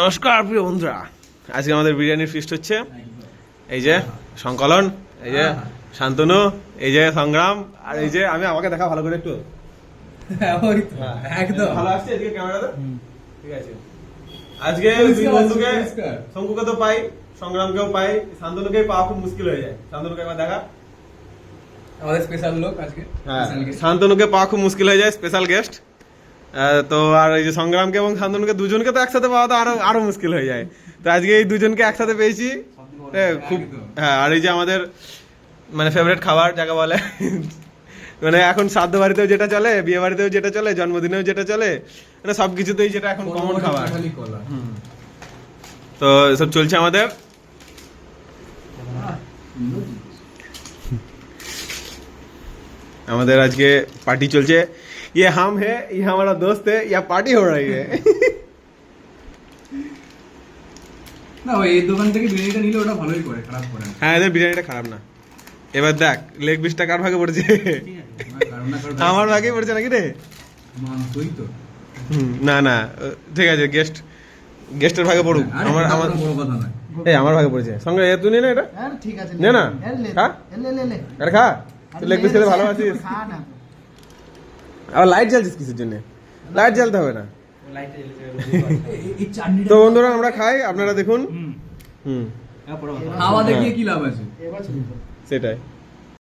নমস্কার প্রিয় বন্ধুরা। আজকে আমাদের বিরিয়ানির ফিস্ট হচ্ছে। এই যে সংকলন এই যে শান্তনু এই যে সংগ্রাম আর এই যে আমি আমাকে দেখা ভালো করে একটু। একদম। ভালো আসছে এদিকে ক্যামেরাতে? ঠিক আছে। আজকে দুই বন্ধুকে শঙ্কুকে তো পাই সংগ্রামকেও পাই শান্তনুকে পাওয়া খুব মুশকিল হয়ে যায়। শান্তনুকে একবার দেখা। আমাদের স্পেশাল লোক আজকে। হ্যাঁ শান্তনুকে পাওয়া খুব মুশকিল হয়ে যায় স্পেশাল গেস্ট তো আর এই যে সংগ্রামকে এবং শান্তনুকে দুজনকে তো একসাথে পাওয়া তো আরও আরও মুশকিল হয়ে যায়। তো আজকে এই দুজনকে একসাথে পেয়েছি। খুব হ্যাঁ আর এই যে আমাদের মানে ফেভারিট খাবার যাকে বলে মানে এখন শ্রাদ্ধ বাড়িতেও যেটা চলে বিয়ে বাড়িতেও যেটা চলে জন্মদিনেও যেটা চলে মানে সব কিছুতেই যেটা এখন কমন খাবার। তো এসব চলছে আমাদের। আমাদের আজকে পার্টি চলছে। ইয়ে হাম হে ইয়ে আমার দোস্ত হে ইয়া পার্টি হো রাই হে। না ওই দোকান থেকে বিরিয়ানিটা নিলে ওটা ভালোই করে খারাপ করে হ্যাঁ এদের বিরিয়ানিটা খারাপ না। এবার দেখ লেগ পিসটা কার ভাগে পড়ছে? আমার ভাগেই পড়ছে নাকি রে? না না ঠিক আছে গেস্ট গেস্টের ভাগে পড়ুক। আমার আমার এই আমার ভাগে পড়েছে। সঙ্গে তুই নিলে এটা। ঠিক আছে নে না। আরে খা। লেগ পিস খেতে ভালোবাসিস? খা আবার লাইট জ্বালছিস কিসের জন্য? লাইট জ্বালতে হবে না। তো বন্ধুরা আমরা খাই আপনারা দেখুন। হুম। হুম। খাওয়া দেখিয়ে হ্যাঁ। কি লাভ আছে। সেটাই।